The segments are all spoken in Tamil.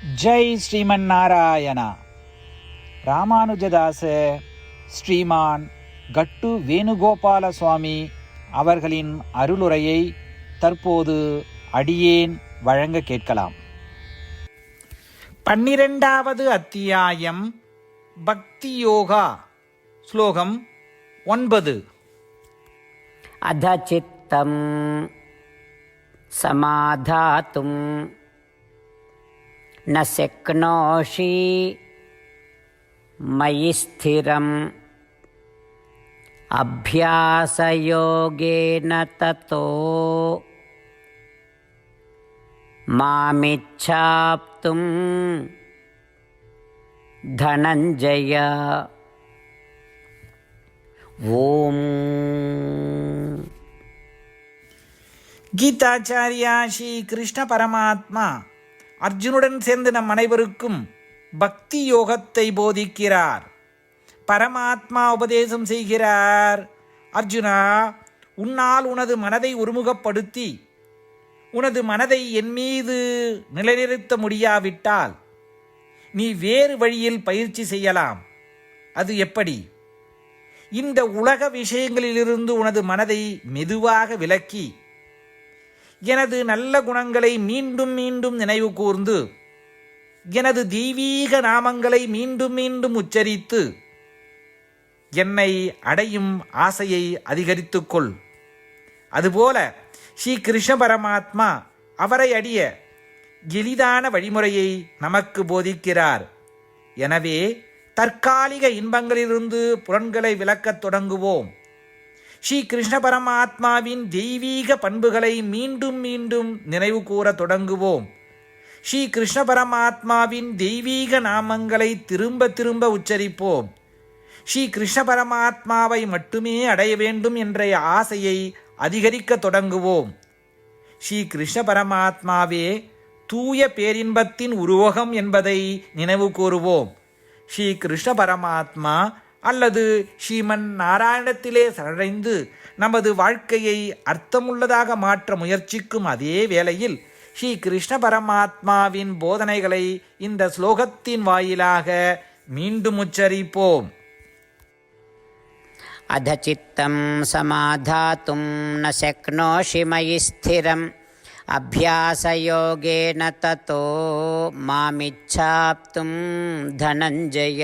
ஜெய் ஸ்ரீமன் நாராயணா ராமானுஜதாச ஸ்ரீமான் கட்டு வேணுகோபால சுவாமி அவர்களின் அருளுரையை தற்போது அடியேன் வழங்க கேட்கலாம். பன்னிரெண்டாவது அத்தியாயம் பக்தி யோகா ஸ்லோகம் ஒன்பது. அத சித்தம் சமாதாத்தும் न शक्नोषि मयि स्थिरम् अभ्यासयोगेन ततो मामिच्छाप्तुं धनञ्जय ఓం గీతాచార్య శ్రీకృష్ణ పరమాత్మ அர்ஜுனுடன் சேர்ந்து நம் அனைவருக்கும் பக்தி யோகத்தை போதிக்கிறார். பரமாத்மா உபதேசம் செய்கிறார். அர்ஜுனா உன்னால் உனது மனதை ஒருமுகப்படுத்தி உனது மனதை என் மீது நிலைநிறுத்த முடியாவிட்டால் நீ வேறு வழியில் பயிற்சி செய்யலாம். அது எப்படி? இந்த உலக விஷயங்களிலிருந்து உனது மனதை மெதுவாக விலக்கி எனது நல்ல குணங்களை மீண்டும் மீண்டும் நினைவு கூர்ந்து எனது தெய்வீக நாமங்களை மீண்டும் மீண்டும் உச்சரித்து என்னை அடையும் ஆசையை அதிகரித்துக்கொள் அதுபோல ஸ்ரீ கிருஷ்ண பரமாத்மா அவரை அடிய எளிதான வழிமுறையை நமக்கு போதிக்கிறார். எனவே தற்காலிக இன்பங்களிலிருந்து புலன்களை விளக்கத் தொடங்குவோம். ஸ்ரீ கிருஷ்ண பரமாத்மாவின் தெய்வீக பண்புகளை மீண்டும் மீண்டும் நினைவு கூற தொடங்குவோம். ஸ்ரீ கிருஷ்ண பரமாத்மாவின் தெய்வீக நாமங்களை திரும்ப திரும்ப உச்சரிப்போம். ஸ்ரீ கிருஷ்ண பரமாத்மாவை மட்டுமே அடைய வேண்டும் என்ற ஆசையை அதிகரிக்க தொடங்குவோம். ஸ்ரீ கிருஷ்ண பரமாத்மாவே தூய பேரின்பத்தின் உருவகம் என்பதை நினைவு கூறுவோம் ஸ்ரீ கிருஷ்ண பரமாத்மா அல்லது ஸ்ரீமன் நாராயணத்திலே சரடைந்து நமது வாழ்க்கையை அர்த்தமுள்ளதாக மாற்ற முயற்சிக்கும் அதே வேளையில் ஸ்ரீ கிருஷ்ண பரமாத்மாவின் போதனைகளை இந்த ஸ்லோகத்தின் வாயிலாக மீண்டும் உச்சரிப்போம் अध चित्तं समाधातुं न शक्नोषि मयि स्थिरम् अभ्यासयोगेन ततो मामिच्छाप्तुं धनञ्जय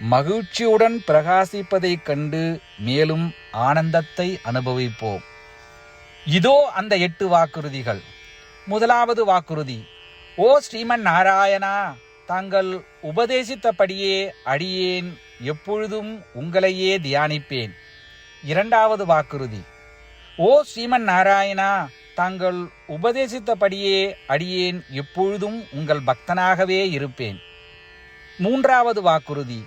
மகிழ்ச்சியுடன் பிரகாசிப்பதைக் கண்டு மேலும் ஆனந்தத்தை அனுபவிப்போம். இதோ அந்த எட்டு வாக்குறுதிகள். முதலாவது வாக்குறுதி. ஓ ஸ்ரீமன் நாராயணா தாங்கள் உபதேசித்தபடியே அடியேன் எப்பொழுதும் உங்களையே தியானிப்பேன். இரண்டாவது வாக்குறுதி. ஓ ஸ்ரீமன் நாராயணா தாங்கள் உபதேசித்தபடியே அடியேன் எப்பொழுதும் உங்கள் பக்தனாகவே இருப்பேன். மூன்றாவது வாக்குறுதி.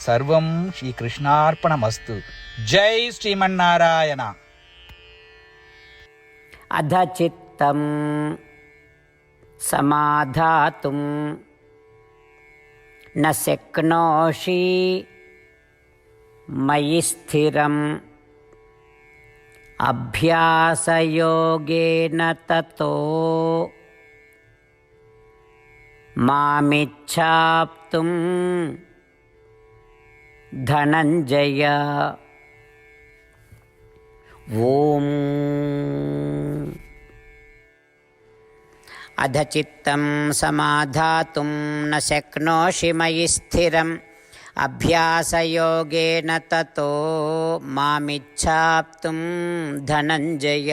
సర్వం శ్రీ శ్రీకృష్ణార్పణమస్తు. జై శ్రీమన్నారాయణ. అధ చిత్తం సమాధాతుం నక్నోషి మయి స్థిరం అభ్యాసయోగేన తతో మామిచ్చాప్తుం धनञ्जय ॐ अधचित्तं समाधातुं न शक्नोषि मयि स्थिरम् अभ्यासयोगेन ततो मामिच्छाप्तुं धनञ्जय